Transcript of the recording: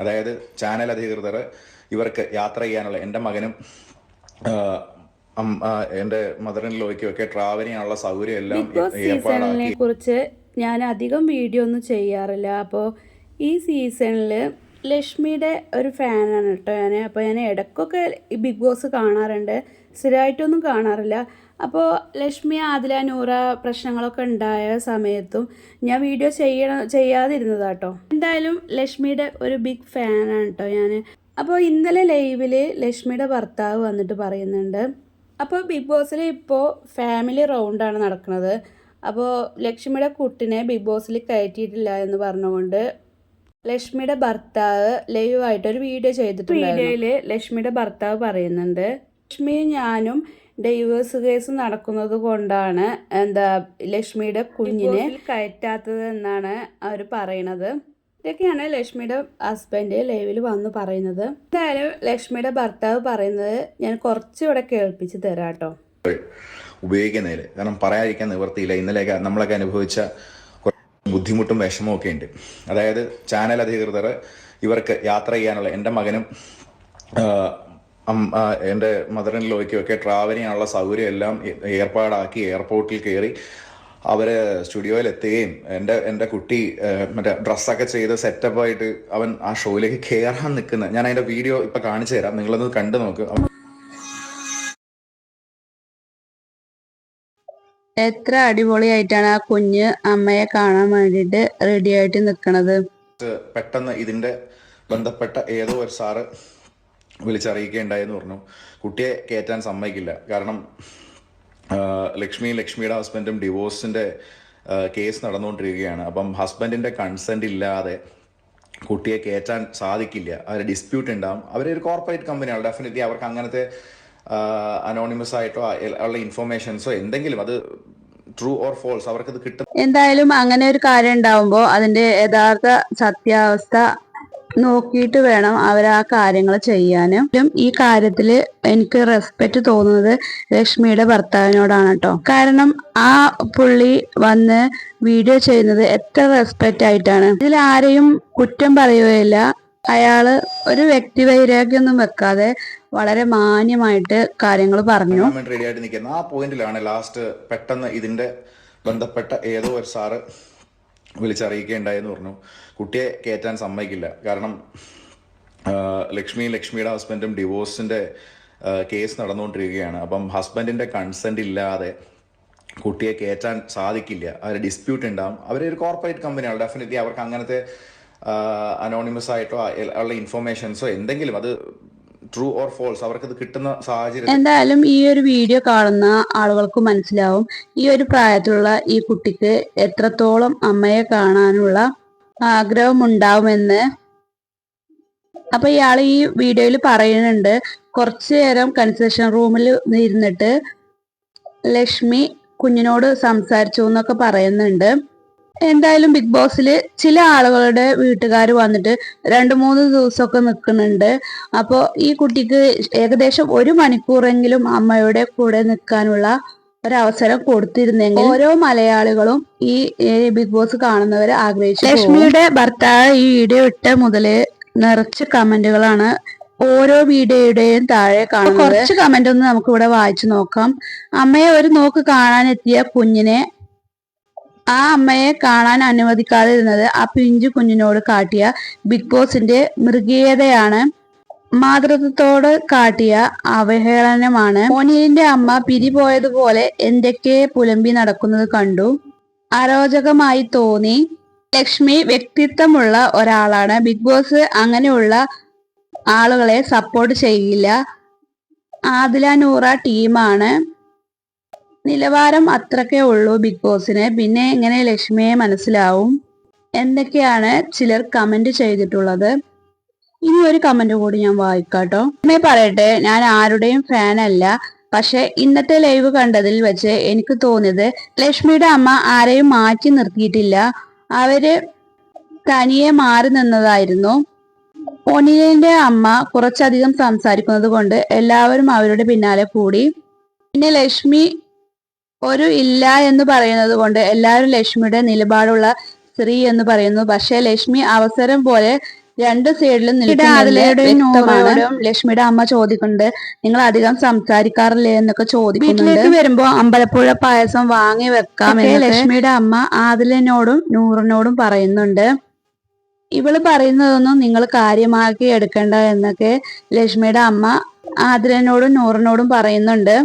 അതായത് ചാനൽ അധികൃതർ ഇവർക്ക് യാത്ര ചെയ്യാനുള്ള എന്റെ മകനും എന്റെ മദറിൻ ലോയ്ക്കും ഒക്കെ ട്രാവൽ ചെയ്യാനുള്ള സൗകര്യം എല്ലാം സീസണിനെ കുറിച്ച് ഞാൻ അധികം വീഡിയോ ഒന്നും ചെയ്യാറില്ല. അപ്പോൾ ഈ സീസണിൽ ലക്ഷ്മിയുടെ ഒരു ഫാനാണ് കേട്ടോ ഞാൻ അപ്പോൾ ഞാൻ ഇടയ്ക്കൊക്കെ ബിഗ് ബോസ് കാണാറുണ്ട്. സ്ഥിരമായിട്ടൊന്നും കാണാറില്ല. അപ്പോൾ ലക്ഷ്മി ആദില നൂറ പ്രശ്നങ്ങളൊക്കെ ഉണ്ടായ സമയത്തും ഞാൻ വീഡിയോ ചെയ്യണം ചെയ്യാതിരുന്നതാട്ടോ. എന്തായാലും ലക്ഷ്മിയുടെ ഒരു ബിഗ് ഫാനാണ് കേട്ടോ ഞാൻ അപ്പോൾ ഇന്നലെ ലൈവിൽ ലക്ഷ്മിയുടെ ഭർത്താവ് വന്നിട്ട് പറയുന്നുണ്ട് അപ്പോൾ ബിഗ് ബോസിൽ ഇപ്പോൾ ഫാമിലി റൗണ്ടാണ് നടക്കുന്നത് അപ്പോൾ ലക്ഷ്മിയുടെ കുട്ടിനെ ബിഗ് ബോസിൽ കയറ്റിയിട്ടില്ല എന്ന് പറഞ്ഞുകൊണ്ട് ലക്ഷ്മിയുടെ ഭർത്താവ് ലൈവായിട്ട് ഒരു വീഡിയോ ചെയ്തിട്ടുണ്ട് വീഡിയോയിൽ ലക്ഷ്മിയുടെ ഭർത്താവ് പറയുന്നുണ്ട് ലക്ഷ്മിയും ഞാനും ഡൈവേഴ്സ് കേസ് നടക്കുന്നത് കൊണ്ടാണ് എന്താ ലക്ഷ്മിയുടെ കുഞ്ഞിനെ കയറ്റാത്തത് എന്നാണ് അവർ പറയണത്. ഇതൊക്കെയാണ് ലക്ഷ്മിയുടെ ഹസ്ബൻഡ് ലൈവിൽ വന്ന് പറയുന്നത്. എന്തായാലും ലക്ഷ്മിയുടെ ഭർത്താവ് പറയുന്നത് ഞാൻ കുറച്ചുകൂടെ കേൾപ്പിച്ച് തരാം കേട്ടോ ഉപയോഗിക്കുന്നതിൽ കാരണം പറയാതിരിക്കാൻ നിവർത്തിയില്ല ഇന്നലെയൊക്കെ നമ്മളൊക്കെ അനുഭവിച്ച ബുദ്ധിമുട്ടും വിഷമവും ഒക്കെ ഉണ്ട്. അതായത് ചാനൽ അധികൃതർ ഇവർക്ക് യാത്ര ചെയ്യാനുള്ള എന്റെ മകനും എന്റെ മദറിൻ ലോയ്ക്കും ഒക്കെ ട്രാവൽ ചെയ്യാനുള്ള സൗകര്യം എല്ലാം ഏർപ്പാടാക്കി എയർപോർട്ടിൽ കയറി അവർ സ്റ്റുഡിയോയിൽ എത്തുകയും എന്റെ എന്റെ കുട്ടി മറ്റേ ഡ്രസ്സൊക്കെ ചെയ്ത് സെറ്റപ്പ് ആയിട്ട് അവൻ ആ ഷോയിലേക്ക് കയറാൻ നിൽക്കുന്ന ഞാൻ അതിന്റെ വീഡിയോ ഇപ്പൊ കാണിച്ചു തരാം നിങ്ങളൊന്ന് കണ്ടു നോക്ക്. എത്ര അടിപൊളിയായിട്ടാണ് ആ കുഞ്ഞ് അമ്മയെ കാണാൻ വേണ്ടിയിട്ട് റെഡി ആയിട്ട് നിൽക്കണത്? പെട്ടെന്ന് ഇതിന്റെ ബന്ധപ്പെട്ട ഏതോ ഒരു സാറ് വിളിച്ചറിയിക്കുകയുണ്ടായെന്ന് പറഞ്ഞു. കുട്ടിയെ കയറ്റാൻ സമ്മതിക്കില്ല. കാരണം ലക്ഷ്മി ലക്ഷ്മിയും ലക്ഷ്മിയുടെ ഹസ്ബൻഡും ഡിവോഴ്സിന്റെ കേസ് നടന്നുകൊണ്ടിരിക്കുകയാണ്. അപ്പം ഹസ്ബൻഡിന്റെ കൺസെന്റ് ഇല്ലാതെ കുട്ടിയെ കയറ്റാൻ സാധിക്കില്ല. അവർ ഡിസ്പ്യൂട്ട് ഉണ്ടാവും. അവരൊരു കോർപ്പറേറ്റ് കമ്പനിയാണ് ഡെഫിനറ്റ്ലി അവർക്ക് അങ്ങനത്തെ അനോണിമസ് ആയിട്ടോ ഉള്ള ഇൻഫർമേഷൻസോ എന്തെങ്കിലും അത് ട്രൂ ഓർ ഫോൾസ് അവർക്കത് കിട്ടും. എന്തായാലും അങ്ങനെ ഒരു കാര്യം ഉണ്ടാവുമ്പോൾ അതിന്റെ യഥാർത്ഥ സത്യാവസ്ഥ നോക്കിയിട്ട് വേണം അവർ ആ കാര്യങ്ങൾ ചെയ്യാനും. ഈ കാര്യത്തിൽ എനിക്ക് റെസ്പെക്ട് തോന്നുന്നത് ലക്ഷ്മിയുടെ ഭർത്താവിനോടാണ് കേട്ടോ കാരണം ആ പുള്ളി വന്ന് വീഡിയോ ചെയ്യുന്നത് എത്ര റെസ്പെക്റ്റ് ആയിട്ടാണ്. ഇതിൽ ആരെയും കുറ്റം പറയുകയില്ല. അയാൾ ഒരു വ്യക്തി വൈരാഗ്യമൊന്നും വെക്കാതെ വളരെ മാന്യമായിട്ട് കാര്യങ്ങൾ പറഞ്ഞു. റെഡി ആയിട്ട് ആ പോയിന്റിലാണ് ലാസ്റ്റ് പെട്ടെന്ന് ഇതിന്റെ ബന്ധപ്പെട്ട ഏതോ ഒരു സാറ് വിളിച്ചറിയിക്കുകയുണ്ടായെന്ന് പറഞ്ഞു. കുട്ടിയെ കയറ്റാൻ സമ്മതിക്കില്ല. കാരണം ലക്ഷ്മി ലക്ഷ്മിയും ലക്ഷ്മിയുടെ ഹസ്ബൻഡും ഡിവോഴ്സിന്റെ ആ, കേസ് നടന്നുകൊണ്ടിരിക്കുകയാണ്. അപ്പം ഹസ്ബൻഡിന്റെ കൺസെന്റ് ഇല്ലാതെ കുട്ടിയെ കയറ്റാൻ സാധിക്കില്ല. അവർ ഡിസ്പ്യൂട്ട് ഉണ്ടാവും. അവരൊരു കോർപ്പറേറ്റ് കമ്പനിയാണ് ഡെഫിനറ്റ്ലി അവർക്ക് അങ്ങനത്തെ അനോണിമസ് ആയിട്ടോ ഉള്ള ഇൻഫർമേഷൻസോ എന്തെങ്കിലും അത് ട്രൂ ഓർ ഫോൾസ് അവർക്കത് കിട്ടുന്ന സാഹചര്യം എന്തായാലും ഈ ഒരു വീഡിയോ കാണുന്ന ആളുകൾക്ക് മനസ്സിലാവും ഈ ഒരു പ്രായത്തിലുള്ള ഈ കുട്ടിക്ക് എത്രത്തോളം അമ്മയെ കാണാനുള്ള ആഗ്രഹം ഉണ്ടാവുമെന്ന് അപ്പൊ ഇയാൾ ഈ വീഡിയോയിൽ പറയുന്നുണ്ട് കുറച്ചു നേരം കൺസെഷൻ റൂമിൽ ഇരുന്നിട്ട് ലക്ഷ്മി കുഞ്ഞിനോട് സംസാരിച്ചു എന്നൊക്കെ പറയുന്നുണ്ട്. എന്തായാലും ബിഗ് ബോസിൽ ചില ആളുകളുടെ വീട്ടുകാർ വന്നിട്ട് രണ്ട് മൂന്ന് ദിവസമൊക്കെ നിൽക്കുന്നുണ്ട് അപ്പോൾ ഈ കുട്ടിക്ക് ഏകദേശം ഒരു മണിക്കൂറെങ്കിലും അമ്മയുടെ കൂടെ നിൽക്കാനുള്ള ഒരവസരം കൊടുത്തിരുന്നെങ്കിൽ ഓരോ മലയാളികളും ഈ ബിഗ് ബോസ് കാണുന്നവരെ ആഗ്രഹിച്ചു ലക്ഷ്മിയുടെ ഭർത്താവ് ഈ വീഡിയോ ഇട്ട മുതൽ നിറച്ച് കമന്റുകളാണ് ഓരോ വീഡിയോയുടെയും താഴെ കാണുന്നത്. കുറച്ച് കമന്റ് ഒന്ന് നമുക്ക് ഇവിടെ വായിച്ചു നോക്കാം. അമ്മയെ ഒരു നോക്ക് കാണാനെത്തിയ കുഞ്ഞിനെ ആ അമ്മയെ കാണാൻ അനുവദിക്കാതിരുന്നത് ആ പിഞ്ചു കുഞ്ഞിനോട് കാട്ടിയ ബിഗ് ബോസിന്റെ മൃഗീയതയാണ്. മാതൃത്വത്തോട് കാട്ടിയ അവഹേളനമാണ്. മോനിലിന്റെ അമ്മ പിരിപോയതുപോലെ എന്തൊക്കെ പുലമ്പി നടക്കുന്നത് കണ്ടു. അരോചകമായി തോന്നി. ലക്ഷ്മി വ്യക്തിത്വമുള്ള ഒരാളാണ്. ബിഗ് ബോസ് അങ്ങനെയുള്ള ആളുകളെ സപ്പോർട്ട് ചെയ്യില്ല. ആദില നൂറ ടീമാണ് നിലവാരം അത്രക്കേ ഉള്ളൂ ബിഗ് ബോസിന്. പിന്നെ എങ്ങനെ ലക്ഷ്മിയെ മനസ്സിലാവും? എന്തൊക്കെയാണ് ചിലർ കമന്റ് ചെയ്തിട്ടുള്ളത്? ഇനി ഒരു കമന്റ് കൂടി ഞാൻ വായിക്കാട്ടോ. ലക്ഷ്മി പറയട്ടെ ഞാൻ ആരുടെയും ഫാൻ അല്ല. പക്ഷെ ഇന്നത്തെ ലൈവ് കണ്ടതിൽ വെച്ച് എനിക്ക് തോന്നിയത് ലക്ഷ്മിയുടെ അമ്മ ആരെയും മാറ്റി നിർത്തിയിട്ടില്ല. അവർ തനിയെ മാറി നിന്നതായിരുന്നു. ഒനിലിന്റെ അമ്മ കുറച്ചധികം സംസാരിക്കുന്നത് കൊണ്ട് എല്ലാവരും അവരുടെ പിന്നാലെ കൂടി. പിന്നെ ലക്ഷ്മി ഒരു ഇല്ല എന്ന് പറയുന്നത് കൊണ്ട് എല്ലാവരും ലക്ഷ്മിയുടെ നിലപാടുള്ള സ്ത്രീ എന്ന് പറയുന്നു. പക്ഷേ ലക്ഷ്മി അവസരം പോലെ രണ്ട് സൈഡിലും ലക്ഷ്മിയുടെ അമ്മ ചോദിക്കുന്നുണ്ട് നിങ്ങൾ അധികം സംസാരിക്കാറില്ലേ? എന്നൊക്കെ ചോദിക്കുന്നുണ്ട്. വരുമ്പോ അമ്പലപ്പുഴ പായസം വാങ്ങി വെക്കാം ലക്ഷ്മിയുടെ അമ്മ ആദിലിനോടും നൂറിനോടും പറയുന്നുണ്ട്. ഇവൾ പറയുന്നതൊന്നും നിങ്ങൾ കാര്യമാക്കി എടുക്കണ്ട എന്നൊക്കെ ലക്ഷ്മിയുടെ അമ്മ ആദിലനോടും നൂറിനോടും പറയുന്നുണ്ട്.